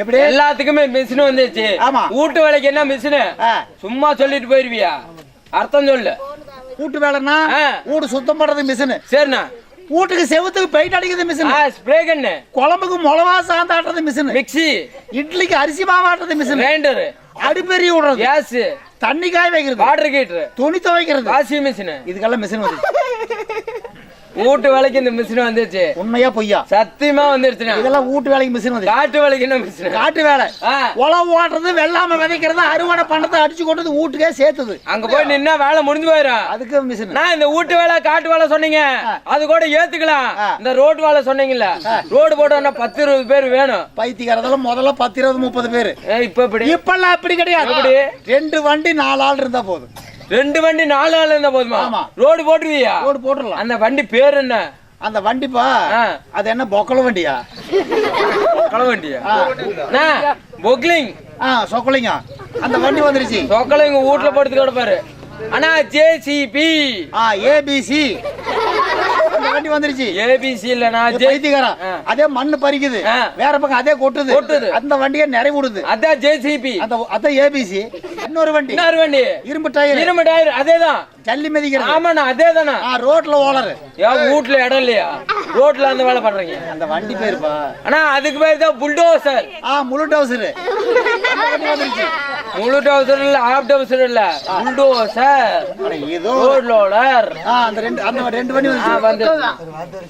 எப்படி? எல்லாத்துக்குமே மிஷின் வந்துச்சு ஆமா. வீட்டு வேலைக்கு என்ன மிஷின் சும்மா சொல்லிட்டு போயிருவியா? அர்த்தம் சொல்லு. வீட்டு வேலைன்னா. வீடு சுத்தம் பண்றது மிஷின் சரிண்ணா. வீட்டுக்கு செவுத்துக்கு பெயிண்ட் அடிக்கிறது மிஷின் ஸ்ப்ரே கண்ணு. குழம்புக்கு மிளகா சாந்தாட்டுறது மிஷின் மிக்ஸி. இட்லிக்கு அரிசி மாவாட்டுறது மிஷின் கிரைண்டர் அடுப்பெரிய விடுறது. கேஸ். தண்ணி காய வைக்கிறது. வாட்டர் ஹீட்டர் துணி துவைக்கிறது. வாஷிங் மிஷின் இதுக்கெல்லாம் மிஷின் வந்து வீட்டு வேலைக்கு இந்த மிஷின் வந்துச்சு உண்மையா பொய்யா? சத்தியமா வந்துருச்சுண்ணா. இதெல்லாம் வீட்டு வேலைக்கு மிஷின் வந்து. காட்டு வேலைக்கு என்ன மிஷின் காட்டு வேலை. உழவு ஓட்டுறது வெள்ளாம விதைக்கிறது அறுவடை பண்றது அடிச்சு கொண்டது வீட்டுக்கே சேர்த்துது. அங்க போய் நின்னா வேலை முடிஞ்சு போயிடும். அதுக்கு மிஷின் நான் இந்த வீட்டு வேலை காட்டு வேலை சொன்னீங்க. அது கூட ஏத்துக்கலாம். இந்த ரோடு வேலை சொன்னீங்கல்ல. ரோடு போட்டோம்னா பத்து இருபது பேர் வேணும். பைத்தியக்காரதெல்லாம் முதல்ல பத்து இருபது முப்பது பேரு. இப்ப இப்படி இப்பெல்லாம் அப்படி கிடையாது? ரெண்டு வண்டி நாலு ஆள் இருந்தா போதும். ரெண்டு வண்டி நாலு ஆள் இருந்தா போதுமா. ரோடு போட்டுருவியா? ரோடு போட்டுடலாம் அந்த வண்டி பேர் என்ன? அந்த வண்டிப்பா. அது என்ன பொக்கல வண்டியா? கள வண்டியா. பொக்லிங். ஆ சொக்கலிங்க. அந்த வண்டி வந்துருச்சு. சொக்கல எங்க வீட்டுல படுத்து கிடப்பாரு அண்ணா ஜேசிபி ஆ ஏபிசி வண்டி வந்துருச்சு. ஏபிசி இல்லண்ணா ஜே பைத்தியக்காரன். ஆ. அதே மண்ணு பறிக்குது. வேற பக்கம் அதே கொட்டுது. கொட்டுது. அந்த வண்டியை நிறைவுடுது. அதான் ஜேசிபி அந்த அதான் ஏபிசி இன்னொரு வண்டி. இன்னொரு வண்டி. இரும்பு டயர். இரும்பு டயர் அதேதான். ஜல்லி மிதிக்கிறது. ஆமாண்ணா அதேதானா ஆ ரோட்ல ஓலரு. ஏன் வீட்டுல இடம் இல்லையா? ரோட்ல அந்த வேலை பண்றீங்க அந்த வண்டி பேருப்பா. அண்ணா அதுக்கு பேர் தான் புல்டோசர். ஆ முழு டவுசரு முழு டவுசர் இல்ல ஆப் டவுசர் இல்ல. புல்டோசர் ஏதோ ரோட் லோடர் ஆ அந்த ரெண்டு அந்த ரெண்டு வண்டி வந்து